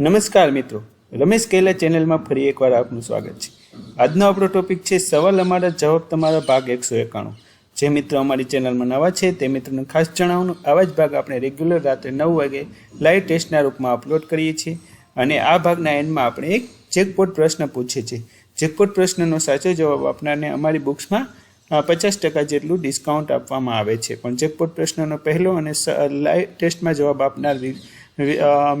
નમસ્કાર મિત્રો. રમેશ કૈલા ચેનલમાં ફરી એકવાર આપનું સ્વાગત છે. આજનો આપણો ટોપિક છે, સવાલ અમારા જવાબ તમારા ભાગ એકસો એકાણું. જે મિત્રો અમારી ચેનલમાં નવા છે, તે મિત્રોને ખાસ જણાવવાનું, આવા જ ભાગ આપણે રેગ્યુલર રાત્રે નવ વાગે લાઈવ ટેસ્ટના રૂપમાં અપલોડ કરીએ છીએ. અને આ ભાગના એન્ડમાં આપણે એક જેકપોટ પ્રશ્ન પૂછીએ છીએ. જેકપોટ પ્રશ્નનો સાચો જવાબ આપનારને અમારી બુક્સમાં પચાસ ટકા જેટલું ડિસ્કાઉન્ટ આપવામાં આવે છે. પણ જેકપોટ પ્રશ્નનો પહેલો અને લાઈવ ટેસ્ટમાં જવાબ આપનાર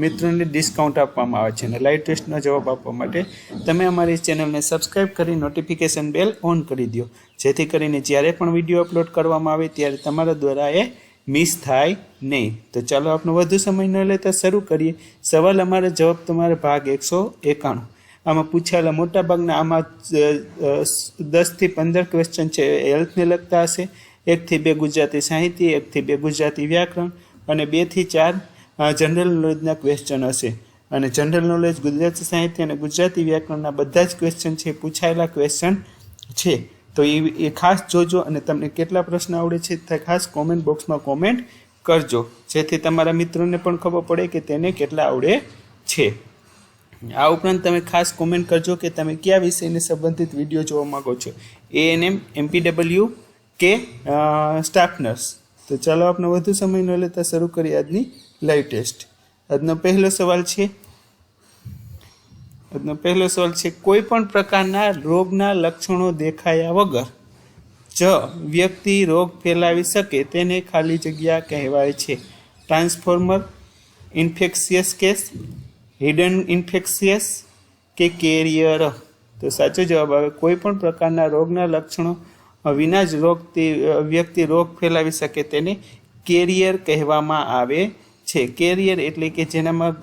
મિત્રોને ડિસ્કાઉન્ટ આપવામાં આવે છે અને લાઈવ ટેસ્ટનો જવાબ આપવા માટે તમે અમારી ચેનલને સબસ્ક્રાઈબ કરી નોટિફિકેશન બેલ ઓન કરી દો. જેથી કરીને જ્યારે પણ વીડિયો અપલોડ કરવામાં આવે ત્યારે તમારા દ્વારા એ મિસ થાય નહીં. તો ચાલો આપણે વધુ સમય ન લેતા શરૂ કરીએ. સવાલ અમારો જવાબ તમારા ભાગ એકસો એકાણું. આમાં પૂછાયેલા મોટાભાગના આમાં દસથી પંદર ક્વેશ્ચન છે. એ હેલ્થને લગતા હશે. એકથી બે ગુજરાતી સાહિત્ય એકથી બે ગુજરાતી વ્યાકરણ અને બેથી ચાર જનરલ નોલેજના ક્વેશ્ચન હશે. અને જનરલ નોલેજ ગુજરાતી સાહિત્ય અને ગુજરાતી વ્યાકરણના બધા જ ક્વેશ્ચન છે, પૂછાયેલા ક્વેશ્ચન છે. તો એ એ ખાસ જોજો અને તમને કેટલા પ્રશ્ન આવડે છે તે ખાસ કોમેન્ટ બોક્સમાં કોમેન્ટ કરજો. જેથી તમારા મિત્રોને પણ ખબર પડે કે તેને કેટલા આવડે છે. આ ઉપરાંત તમે ખાસ કોમેન્ટ કરજો કે તમે કયા વિષયને સંબંધિત વીડિયો જોવા માંગો છો. એએનએમ એમપીડબલ્યુ કે સ્ટાફ નર્સ તો ચાલો આપણે વધુ સમય ન લેતા શરૂ કરીએ આજની લાઈવ ટેસ્ટ. આજનો પહેલો સવાલ છે. આજનો પહેલો સવાલ છે, કોઈ પણ પ્રકારના રોગના લક્ષણો દેખાયા વગર જ વ્યક્તિ રોગ ફેલાવી શકે તેને ખાલી જગ્યા કહેવાય છે. Transformer, infectious case, hidden infectious કે કેરિયર? તો સાચો જવાબ આવે, કોઈ પણ પ્રકારના રોગના લક્ષણો વિના જ રોગ વ્યક્તિ રોગ ફેલાવી શકે તેને કેરિયર કહેવામાં આવે છે, કેરિયર એટલે કે જેનામાં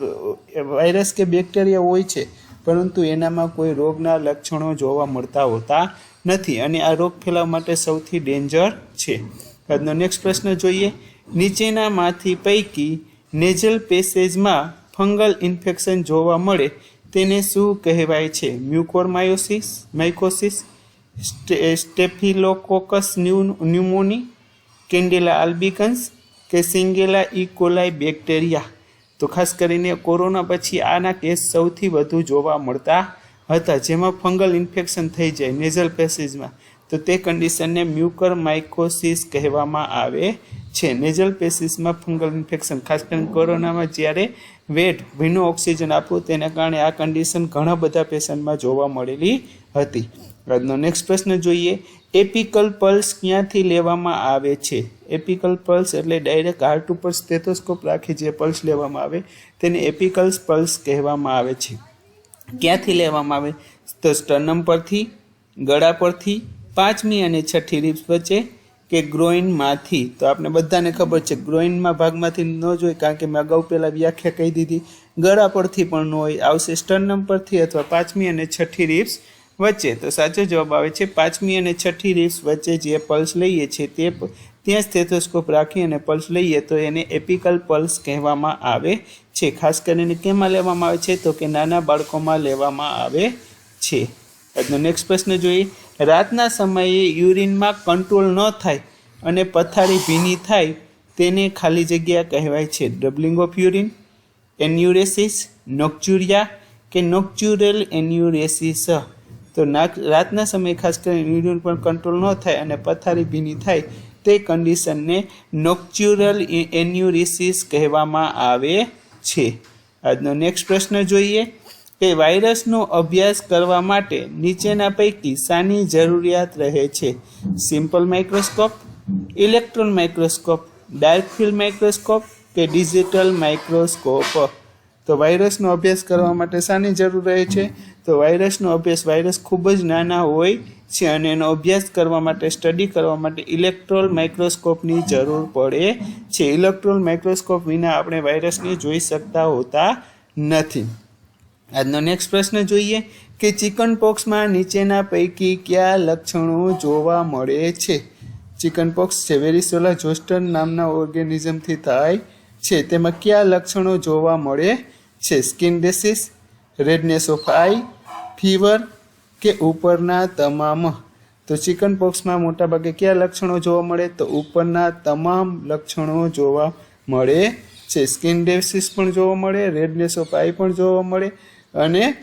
વાયરસ કે બેક્ટેરિયા હોય છે, પરંતુ એનામાં કોઈ રોગના લક્ષણો જોવા મળતા હોતા નથી અને આ રોગ ફેલાવ માટે સૌથી ડેન્જર છે. આજનો નેક્સ્ટ પ્રશ્ન જોઈએ. નીચેનામાંથી પૈકી નેઝલ પેસેજમાં ફંગલ ઇન્ફેક્શન જોવા મળે તેને શું કહેવાય છે? મ્યુકોરમાયોસિસ, માઇકોસિસ સ્ટેફિલોકોકસ ન્યુમોની, કેન્ડેલા આલ્બિકન્સ કે સિંગેલા ઇકોલાઈ બેક્ટેરિયા. તો ખાસ કરીને કોરોના પછી આના કેસ સૌથી વધુ જોવા મળતા હતા, જેમાં ફંગલ ઇન્ફેક્શન થઈ જાય નેઝલ પેસીસમાં તો તે કન્ડિશનને મ્યુકર માઇકોસિસ કહેવામાં આવે છે. નેઝલ પેસિસમાં ફંગલ ઇન્ફેક્શન, ખાસ કરીને કોરોનામાં જ્યારે વેટ ભીનું ઓક્સિજન આપવું, તેના કારણે આ કન્ડિશન ઘણા બધા પેશન્ટમાં જોવા મળેલી હતી. આજનો નેક્સ્ટ પ્રશ્ન જોઈએ, એપિકલ પલ્સ ક્યાંથી લેવામાં આવે છે? એપિકલ પલ્સ એટલે ડાયરેક્ટ હાર્ટ ઉપર સ્ટેથોસ્કોપ રાખી જે પલ્સ લેવામાં આવે, તેને એપિકલ્સ પલ્સ કહેવામાં આવે છે. ક્યાંથી લેવામાં આવે? તો સ્ટર્નમ પરથી, ગળા પરથી, પાંચમી અને છઠ્ઠી રિપ્સ વચ્ચે કે ગ્રોઇનમાંથી તો આપણે બધાને ખબર છે ગ્રોઇનમાં ભાગમાંથી ન જોઈએ કારણ કે મેં અગાઉ પહેલાં વ્યાખ્યા કહી દીધી. ગળા પરથી પણ ન હોય, આવશે સ્ટર્નમ પરથી અથવા પાંચમી અને છઠ્ઠી રિબ્સ વચ્ચે. તો સાચો જવાબ આવે છે, પાંચમી અને છઠ્ઠી રિબ્સ વચ્ચે જે પલ્સ લઈએ છીએ તે ત્યાં સ્થેથોસ્કોપ રાખી અને પલ્સ લઈએ તો એને એપિકલ પલ્સ કહેવામાં આવે છે. ખાસ કરીને કેમાં લેવામાં આવે છે? તો કે નાના બાળકોમાં લેવામાં આવે છે. આજનો નેક્સ્ટ પ્રશ્ન જોઈએ. રાતના સમયે યુરિનમાં કંટ્રોલ ન થાય અને પથારી ભીની થાય તેને ખાલી જગ્યા કહેવાય છે. Doubling of urine, enuresis, nocturia કે નોક્ચ્યુરલ એન્યુરેસિસ? તો રાતના સમયે ખાસ કરીને યુરિન પર કંટ્રોલ ન થાય અને પથારી ભીની થાય તે કન્ડિશનને નોક્ચ્યુરલ એન્યુરિસિસ કહેવામાં આવે છે. આજનો નેક્સ્ટ પ્રશ્ન જોઈએ કે વાયરસનો અભ્યાસ કરવા માટે નીચેના પૈકી શાની જરૂરિયાત રહે છે? Simple microscope electron microscope dark field microscope કે ડિજિટલ માઇક્રોસ્કોપ તો વાયરસનો અભ્યાસ કરવા માટે શાની જરૂર રહે છે? તો વાયરસનો અભ્યાસ વાયરસ ખૂબ જ નાના હોય છે અને એનો અભ્યાસ કરવા માટે સ્ટડી કરવા માટે ઇલેક્ટ્રોલ માઇક્રોસ્કોપની જરૂર પડે છે. ઇલેક્ટ્રોલ માઇક્રોસ્કોપ વિના આપણે વાયરસને જોઈ શકતા હોતા નથી. આજનો નેક્સ્ટ પ્રશ્ન જોઈએ કે ચિકન પોક્સમાં નીચેના પૈકી કયા લક્ષણો જોવા મળે છે? ચિકન પોક્સ છે, વેરિસોલા જોસ્ટન નામના ઓર્ગેનિઝમથી થાય છે. તેમાં કયા લક્ષણો જોવા મળે છે? Skin disease redness of eye fever કે ઉપરના તમામ? તો ચિકન પોક્સમાં મોટાભાગે કયા લક્ષણો જોવા મળે? તો ઉપરના તમામ લક્ષણો જોવા મળે છે. સ્કિન ડેસિસ પણ જોવા મળે રેડનેસ ઓફ આઈ પણ જોવા મળે અને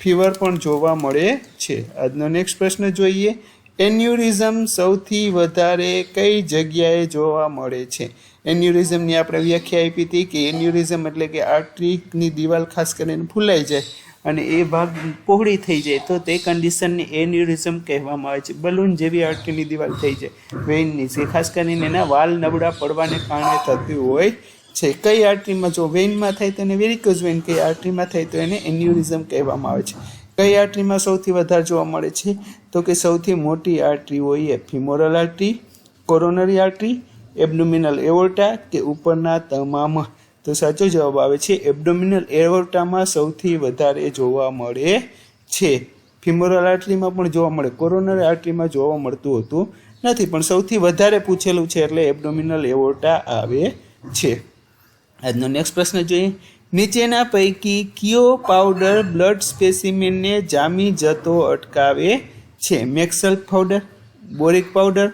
ફીવર પણ જોવા મળે છે. આજનો નેક્સ્ટ પ્રશ્ન જોઈએ. એન્યુરિઝમ સૌથી વધારે કઈ જગ્યાએ જોવા મળે છે? એન્યુરિઝમની આપણે વ્યાખ્યા આપી હતી કે એન્યુરિઝમ એટલે કે આર્ટરીની દિવાલ ખાસ કરીને ફૂલાઈ જાય. અને એ ભાગ પહોળી થઈ જાય તો તે કન્ડિશનને એન્યુરિઝમ કહેવામાં આવે છે. બલૂન જેવી આર્ટરીની દિવાલ થઈ જાય. વેઇનની જે ખાસ કરીને એના વાલ નબળા પડવાને કારણે થતી હોય છે. કઈ આર્ટરીમાં જો વેઇનમાં થાય તો એને વેરિકોઝ વેઇન કઈ આર્ટરીમાં થાય તો એને એન્યુરિઝમ કહેવામાં આવે છે. કઈ આર્ટરીમાં સૌથી વધારે જોવા મળે છે? તો કે સૌથી મોટી આર્ટરી હોય એ femoral artery coronary artery abdominal aorta કે ઉપરના તમામ તો સાચો જવાબ આવે છે એબડોમિનલ એવોર્ટામાં સૌથી વધારે જોવા મળે છે. ફિમોરલ આર્ટરીમાં પણ જોવા મળે કોરોનર આર્ટરીમાં જોવા મળતું હતું નથી, પણ સૌથી વધારે પૂછેલું છે એટલે એબડોમિનલ એવોર્ટા આવે છે. આજનો નેક્સ્ટ પ્રશ્ન જોઈએ. નીચેના પૈકી કયો પાવડર બ્લડ સ્પેસિમેનને જામી જતો અટકાવે છે? મેક્સલ powder boric powder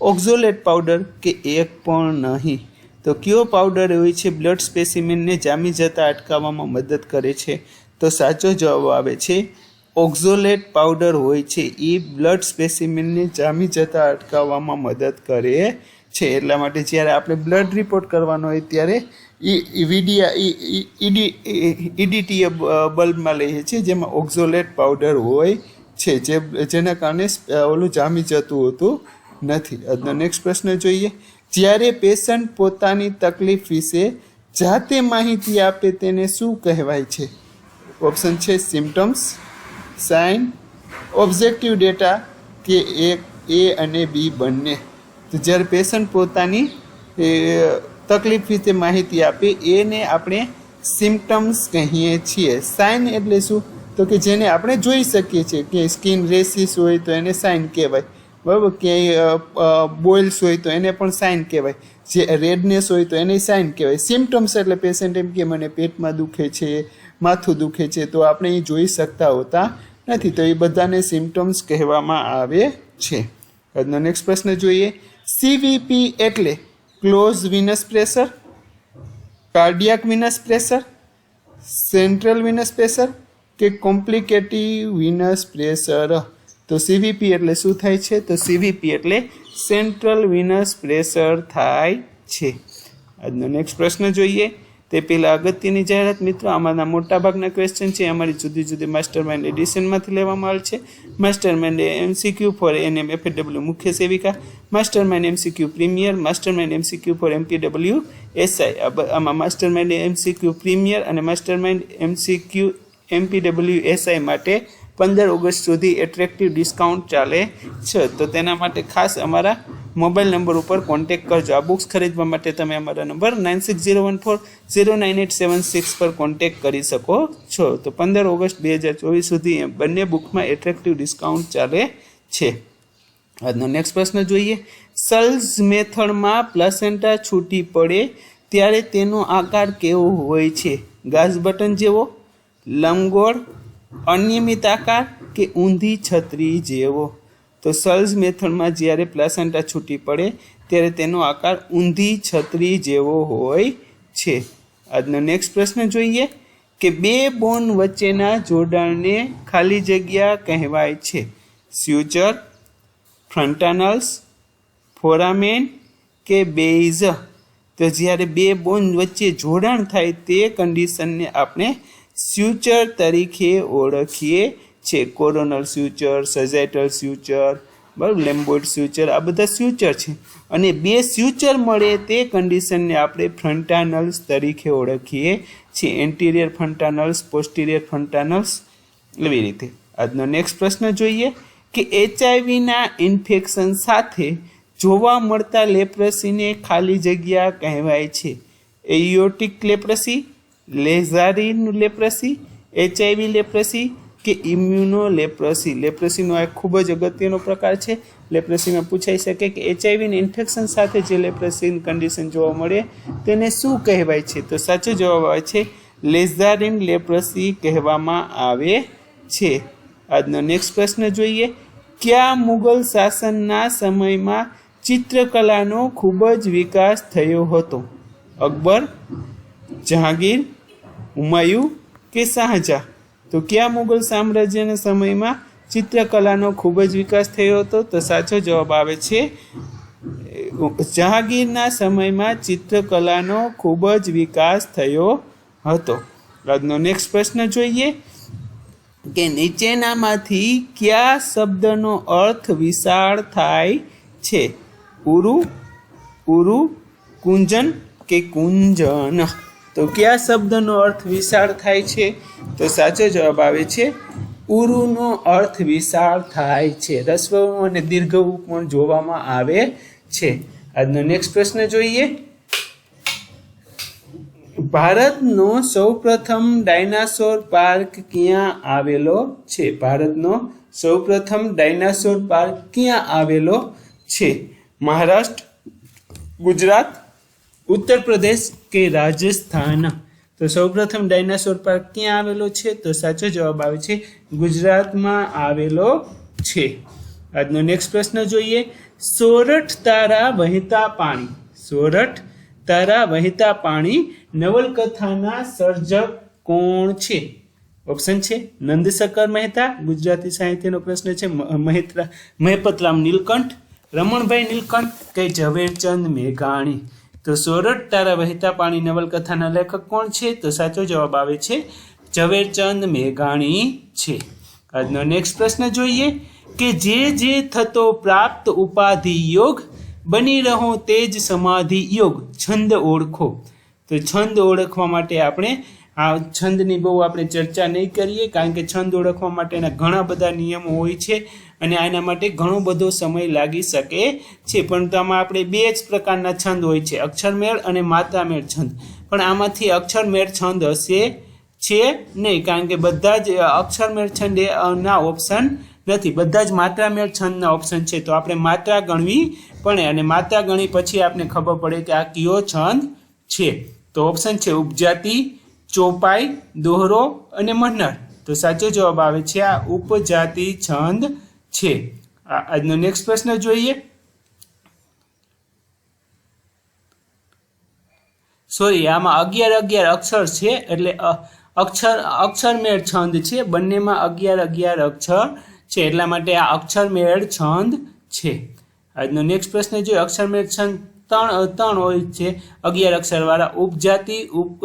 oxalate powder કે એક પણ નહીં? તો કયો પાવડર હોય છે બ્લડ સ્પેસિમેનને જામી જતા અટકાવવામાં મદદ કરે છે? તો સાચો જવાબ આવે છે ઓક્ઝોલેટ પાવડર હોય છે, એ બ્લડ સ્પેસિમેનને જામી જતા અટકાવવામાં મદદ કરે છે. એટલા માટે જ્યારે આપણે બ્લડ રિપોર્ટ કરવાનો હોય ત્યારે એ વિડિયા ઈડીટીએ બલ્બમાં લઈએ છીએ, જેમાં ઓક્ઝોલેટ પાવડર હોય છે, જે, જેના કારણે ઓલું જામી જતું હોતું નથી. નેક્સ્ટ પ્રશ્ન જોઈએ. જ્યારે પેશન્ટ પોતાની તકલીફ વિશે જાતે માહિતી આપે તેને શું કહેવાય છે? ઓપ્શન છે સિમ્ટમ્સ સાઇન, ઓબ્જેક્ટિવ ડેટા કે એક એ અને બી બંને. તો જ્યારે પેશન્ટ પોતાની તકલીફ વિશે માહિતી આપે, એને આપણે સિમ્ટમ્સ કહીએ છીએ. સાઇન એટલે શું? તો કે જેને આપણે જોઈ શકીએ છીએ કે સ્કિન રેસિસ હોય તો એને સાઇન કહેવાય. બરાબર? ક્યાંય બોઇલ્સ હોય તો એને પણ સાઇન કહેવાય. જે રેડનેસ હોય તો એને સાઇન કહેવાય. સિમ્ટમ્સ એટલે પેશન્ટ એમ કે મને પેટમાં દુખે છે, માથું દુખે છે, તો આપણે એ જોઈ શકતા હોતા નથી. તો એ બધાને સિમ્ટમ્સ કહેવામાં આવે છે. આજનો નેક્સ્ટ પ્રશ્ન જોઈએ. સીવીપી એટલે close venous pressure cardiac venous pressure central venous pressure કે કોમ્પ્લિકેટિવ વિનસ પ્રેશર તો સીવીપી એટલે શું થાય છે? તો સીવીપી એટલે સેન્ટ્રલ વિનસ પ્રેશર થાય છે. આજનો નેક્સ્ટ પ્રશ્ન જોઈએ. તે પહેલાં અગત્યની જાહેરાત મિત્રો, આમાંના મોટાભાગના ક્વેશ્ચન છે. અમારી જુદી જુદી માસ્ટર માઇન્ડ એડિશનમાંથી લેવામાં આવે છે. Master mind MCQ for NM FAW મુખ્ય સેવિકા master mind MCQ premier master mind MCQ for MPW SI આમાં માસ્ટર માઇન્ડ એમસીક્યુ પ્રીમિયર અને master mind MCQ MPW SI માટે પંદર ઓગસ્ટ સુધી એટ્રેક્ટિવ ડિસ્કાઉન્ટ ચાલે છે. તો તેના માટે ખાસ અમારા મોબાઈલ નંબર ઉપર કોન્ટેક કરજો. આ બુક્સ ખરીદવા માટે તમે અમારા number nine six zero one four zero nine eight seven six પર કોન્ટેક કરી શકો છો. તો પંદર ઓગસ્ટ બે હજાર ચોવીસ સુધી બંને બુકમાં એટ્રેક્ટિવ ડિસ્કાઉન્ટ ચાલે છે. આજનો નેક્સ્ટ પ્રશ્ન જોઈએ. સલ્સ મેથડમાં પ્લસેન્ટા છૂટી પડે ત્યારે તેનો આકાર કેવો હોય છે? ગાઝ બટન જેવો લંબગોળ અનિયમિત આકાર કે ઊંધી છત્રી જેવો. તો સલ્સ મેથડમાં જ્યારે પ્લેસન્ટા છૂટી પડે, ત્યારે તેનો આકાર ઊંધી છત્રી જેવો હોય છે. આજનો નેક્સ્ટ પ્રશ્ન જોઈએ કે બે બોન વચ્ચેના જોડાણને ખાલી જગ્યા કહેવાય છે. સ્યુચર ફ્રન્ટાનલ્સ, ફોરામેન કે બેઇઝ તો જ્યારે બે બોન વચ્ચે જોડાણ થાય તે કન્ડિશનને આપણે સ્યુચર તરીકે ઓળખીએ છે કોરોનલ સ્યુચર સજાઇટલ સ્યુચર બરાબર, લેમ્બોઇડ સ્યુચર આ બધા સ્યુચર છે. અને બે સ્યુચર મળે તે કન્ડિશનને આપણે ફ્રન્ટાનલ્સ તરીકે ઓળખીએ છીએ. એન્ટિરિયર ફ્રન્ટાનલ્સ પોસ્ટિરિયર ફ્રન્ટાનલ્સ એવી રીતે. આજનો નેક્સ્ટ પ્રશ્ન જોઈએ કે એચઆઈવીના ઇન્ફેક્શન સાથે જોવા મળતા લેપ્રસીને ખાલી જગ્યા કહેવાય છે. Aortic leprosy lazarine leprosy, HIV leprosy કે ઇમ્યુનો લેપ્રસી? લેપ્રસીનો આ ખૂબ જ અગત્યનો પ્રકાર છે. લેપ્રસીમાં પૂછાઈ શકે કે એચઆઈવી ઇન્ફેક્શન સાથે જે લેપ્રસીની કન્ડિશન જોવા મળે તેને શું કહેવાય છે? તો સાચો જવાબ આવે છે, લેઝારિન લેપ્રસી કહેવામાં આવે છે. આજનો નેક્સ્ટ પ્રશ્ન જોઈએ, કયા મુગલ શાસનના સમયમાં ચિત્રકલાનો ખૂબ જ વિકાસ થયો હતો? અકબર, જહાંગીર હુમાયુ કે શાહજહાં તો કયા મુઘલ સામ્રાજ્યના સમયમાં ચિત્રકલાનો ખૂબ જ વિકાસ થયો હતો? તો સાચો જવાબ આવે છે, જહાંગીરના સમયમાં ચિત્રકલાનો ખૂબ જ વિકાસ થયો હતો. આજનો નેક્સ્ટ પ્રશ્ન જોઈએ કે નીચેનામાંથી કયા શબ્દનો અર્થ વિશાળ થાય છે? ઉરુ ઉરુ, કુંજન કે કુંજન? તો કયા શબ્દનો અર્થ વિશાળ થાય છે? તો સાચો જવાબ આવે છે, ઉરુનો અર્થ વિશાળ થાય છે. રસ્વ અને દીર્ઘ પણ જોવામાં આવે છે? આજનો નેક્સ્ટ પ્રશ્ન જોઈએ. ભારતનો સૌપ્રથમ ડાયનાસોર પાર્ક ક્યાં આવેલો છે? ભારતનો સૌપ્રથમ ડાયનાસોર પાર્ક ક્યાં આવેલો છે? મહારાષ્ટ્ર, ગુજરાત, ઉત્તર પ્રદેશ કે રાજસ્થાન? તો સૌપ્રથમ ડાયનાસોર પાર્ક ક્યાં આવેલો છે? તો સાચો જવાબ આવે છે, ગુજરાતમાં આવેલો છે. આજનો નેક્સ્ટ પ્રશ્ન જોઈએ. સોરઠ તારા વહેતા પાણી. સોરઠ તારા વહેતા પાણી નવલકથાના સર્જક કોણ છે? ઓપ્શન છે, નંદશંકર મહેતા. ગુજરાતી સાહિત્યનો પ્રશ્ન છે મહેતરા, મહેપતરામ નીલકંઠ. રમણભાઈ નીલકંઠ, કે ઝવેરચંદ મેઘાણી. તો સોરઠ તારા વહેતા પાણી નવલકથાના લેખક કોણ છે? તો સાચો જવાબ આવે છે, ઝવેરચંદ મેઘાણી છે. આજનો નેક્સ્ટ પ્રશ્ન જોઈએ કે જે જે થતો પ્રાપ્ત ઉપાધિ યોગ, બની રહો તે જ સમાધિ યોગ, છંદ ઓળખો. તો છંદ ઓળખવા માટે આપણે આ છંદની બહુ આપણે ચર્ચા નહીં કરીએ, કારણ કે છંદ ઓળખવા માટેના ઘણા બધા નિયમો હોય છે અને આના માટે ઘણો બધો સમય લાગી શકે છે. પરંતુ આમાં આપણે બે જ પ્રકારના છંદ હોય છે, અક્ષરમેળ અને માતામેળ છંદ. પણ આમાંથી અક્ષરમેળ છંદ હશે છે નહીં, કારણ કે બધા જ અક્ષરમેળ છંદ ના ઓપ્શન નથી. બધા જ માત્રામેળ છંદના ઓપ્શન છે. તો આપણે માત્રા ગણવી પડે અને માત્રા ગણી પછી આપણે ખબર પડે કે આ કયો છંદ છે. તો ઓપ્શન છે ઉપજાતિ ચોપાઈ, દોહરો અને મન્નર. તો સાચો જવાબ આવે છે આ ઉપજાતિ છંદ છે. આજનો નેક્સ્ટ પ્રશ્ન જોઈએ. સોરી આમાં અગિયાર અગિયાર અક્ષર છે એટલે અક્ષર, અક્ષરમેળ છંદ છે. બંનેમાં અગિયાર અગિયાર અક્ષર છે. એટલા માટે આ અક્ષરમેળ છંદ છે. આજનો નેક્સ્ટ પ્રશ્ન જોઈએ. અક્ષરમેળ છંદ ત્રણ ત્રણ હોય છે. અગિયાર અક્ષરવાળા ઉપજાતિ, ઉપ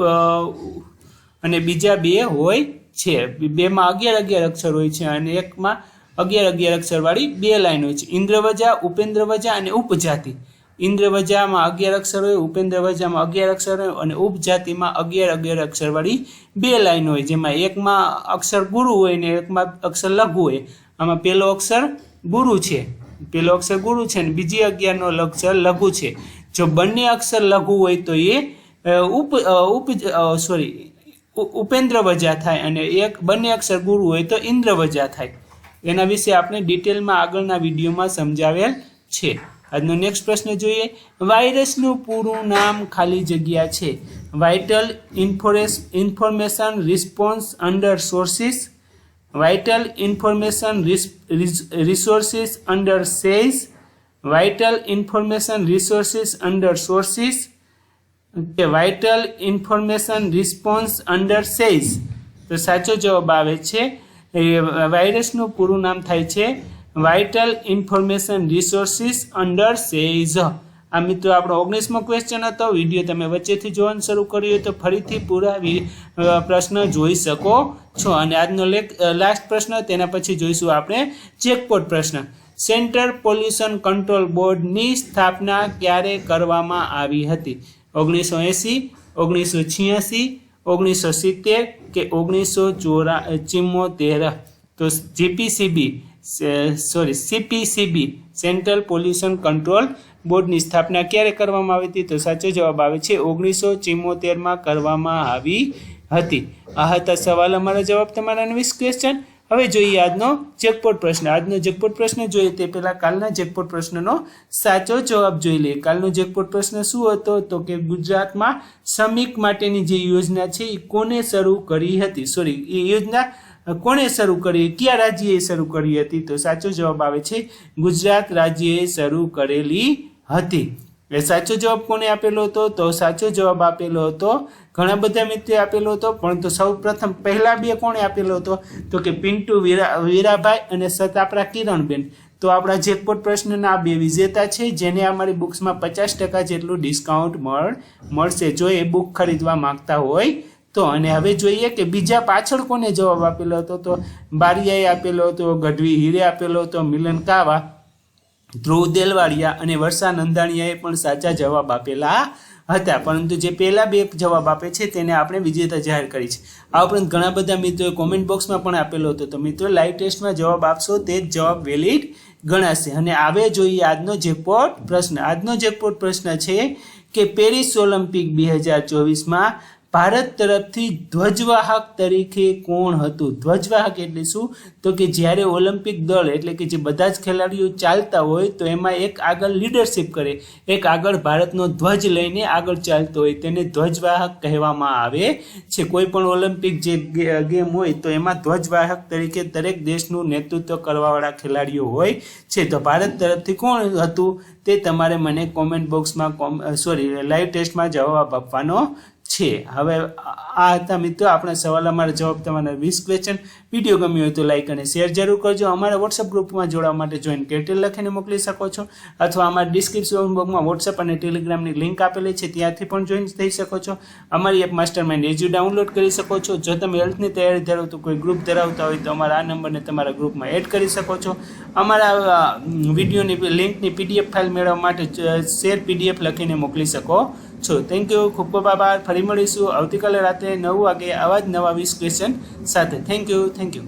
અને બીજા બે હોય છે. બેમાં અગિયાર અગિયાર અક્ષર હોય છે અને એકમાં અગિયાર અગિયાર અક્ષરવાળી બે લાઈન હોય છે. ઇન્દ્રવજા, ઉપેન્દ્રવજા અને ઉપજાતિ. ઇન્દ્રવજામાં અગિયાર અક્ષર હોય, ઉપેન્દ્રવજામાં અગિયાર અક્ષર હોય અને ઉપજાતિમાં અગિયાર અગિયાર અક્ષરવાળી બે લાઈન હોય. જેમાં એકમાં અક્ષર ગુરુ હોય ને એકમાં અક્ષર લઘુ હોય. આમાં પહેલો અક્ષર ગુરુ છે. પહેલો અક્ષર ગુરુ છે અને બીજી અગિયારનો અક્ષર લઘુ છે. જો બંને અક્ષર લઘુ હોય તો એ ઉપ ઉપ સોરી ઉપેન્દ્ર વજા થાય અને એક, બંને અક્ષર ગુરુ હોય તો ઇન્દ્ર વજા થાય. એના વિશે આપણે ડિટેલમાં આગળના વિડીયોમાં સમજાવેલ છે. આજનો નેક્સ્ટ પ્રશ્ન જોઈએ. વાયરસનું પૂરું નામ ખાલી જગ્યા છે. Vital ઇન્ફોરેસ information response under sources vital information resources under siege vital information resources under sources કે vital information response under siege તો સાચો જવાબ આવે છે. વાયરસનું પૂરું નામ થાય છે vital information resources under siege આ મિત્રો આપણો ઓગણીસમો ક્વેશ્ચન હતો. વીડિયો તમે વચ્ચેથી જોવાનું શરૂ કર્યું તો ફરીથી પૂરા પ્રશ્ન જોઈ શકો છો. અને આજનો લેખ લાસ્ટ પ્રશ્ન, તેના પછી જોઈશું આપણે ચેકપોટ પ્રશ્ન. સેન્ટર પોલ્યુશન કંટ્રોલ બોર્ડની સ્થાપના ક્યારે કરવામાં આવી હતી? ઓગણીસો એંસી ઓગણીસો છ્યાસી ઓગણીસો સિત્તેર કે ઓગણીસો ચોરા ચિમ્મોતેર. તો GPCB sorry, CPCB, central pollution control બોર્ડની સ્થાપના ક્યારે કરવામાં આવી હતી? તો સાચો જવાબ આવે છે ઓગણીસો ચિમ્મોતેરમાં કરવામાં આવી હતી. આ હતા સવાલ અમારા જવાબ તમારા વીસ ક્વેશ્ચન હવે જોઈએ આજનો જેકપોટ પ્રશ્ન. આજનો જેકપોટ પ્રશ્ન જોઈએ તે પહેલાં કાલના જેકપોટ પ્રશ્નનો સાચો જવાબ જોઈ લઈએ. કાલનો જેકપોટ પ્રશ્ન શું હતો? તો કે ગુજરાતમાં શ્રમિક માટેની જે યોજના છે એ કોને શરૂ કરી હતી? સોરી એ યોજના કોણે શરૂ કરી? કયા રાજ્યએ શરૂ કરી હતી? તો સાચો જવાબ આવે છે, ગુજરાત રાજ્યએ શરૂ કરેલી હતી. એ સાચો જવાબ કોને આપેલો હતો? તો સાચો જવાબ આપેલો હતો, ઘણા બધા મિત્રોએ આપેલો હતો પરંતુ સૌ પ્રથમ પહેલા બે કોણે આપેલો હતો? તો કે પિન્ટુ વીરા, વીરાભાઈ અને સત આપણા કિરણબેન. તો આપણા જેકપોટ પ્રશ્નના આ બે વિજેતા છે, જેને અમારી બુક્સમાં પચાસ ટકા જેટલું ડિસ્કાઉન્ટ મળ, મળશે. જો એ બુક ખરીદવા માંગતા હોય, તો અને હવે જોઈએ કે બીજા પાછળ કોને જવાબ આપેલો હતો? તો બારિયાએ આપેલો હતો, ગઢવી હીરે આપેલો હતો, મિલન કાવા ધ્રુવ દેલવાડિયા અને વર્ષા નંદાણીયાએ પણ સાચા જવાબ આપેલા હતા. પરંતુ જે પહેલા બે જવાબ આપે છે તેને આપણે વિજેતા જાહેર કરી છે. આ ઉપરાંત ઘણા બધા મિત્રોએ કોમેન્ટ બોક્સમાં પણ આપેલો હતો. તો મિત્રો લાઈવ ટેસ્ટમાં જવાબ આપશો તે જ જવાબ વેલિડ ગણાશે. અને આવે જોઈએ આજનો જેકપોટ પ્રશ્ન. આજનો જેકપોટ પ્રશ્ન છે કે પેરિસ ઓલિમ્પિક બે હજાર ચોવીસમાં ભારત તરફથી ધ્વજવાહક તરીકે કોણ હતું? ધ્વજવાહક એટલે શું? તો કે જ્યારે ઓલિમ્પિક દળ એટલે કે જે બધા જ ખેલાડીઓ ચાલતા હોય તો એમાં એક આગળ લીડરશિપ કરે. એક આગળ ભારતનો ધ્વજ લઈને આગળ ચાલતો હોય. તેને ધ્વજવાહક કહેવામાં આવે છે. કોઈ પણ ઓલિમ્પિક જે ગેમ હોય તો એમાં ધ્વજવાહક તરીકે દરેક દેશનું નેતૃત્વ કરવાવાળા ખેલાડીઓ હોય છે. તો ભારત તરફથી કોણ હતું? તે તમારે મને કોમેન્ટ બોક્સમાં સોરી લાઈવ ટેસ્ટમાં જવાબ આપવાનો છે. હવે આ હતા મિત્રો, આપણા સવાલ, અમારા જવાબ તમારા વીસ ક્વેશ્ચન વીડિયો ગમ્યો હોય તો લાઈક અને શેર જરૂર કરજો. અમારા વોટ્સઅપ ગ્રુપમાં જોડાવા માટે જોઈન કેટેલ લખીને મોકલી શકો છો. અથવા અમારા ડિસ્ક્રિપ્શન બોક્સમાં વોટ્સઅપ અને ટેલિગ્રામની લિંક આપેલી છે, ત્યાંથી પણ જોઈન થઈ શકો છો. અમારી app master mind edu download કરી શકો છો. જો તમે હેલ્થની તૈયારી ધરાવતું કોઈ ગ્રુપ ધરાવતા હોય તો અમારા આ નંબરને તમારા ગ્રુપમાં એડ કરી શકો છો. અમારા વિડીયોની લિંકની પીડીએફ ફાઇલ મેળવવા માટે શેર પીડીએફ લખીને મોકલી શકો છો. થેન્ક યુ ખૂબ ખૂબ આભાર. ફરી મળીશું. આવતીકાલે રાત્રે નવ વાગે આવા જ નવા વીસ ક્વેશ્ચન સાથે. Thank you thank you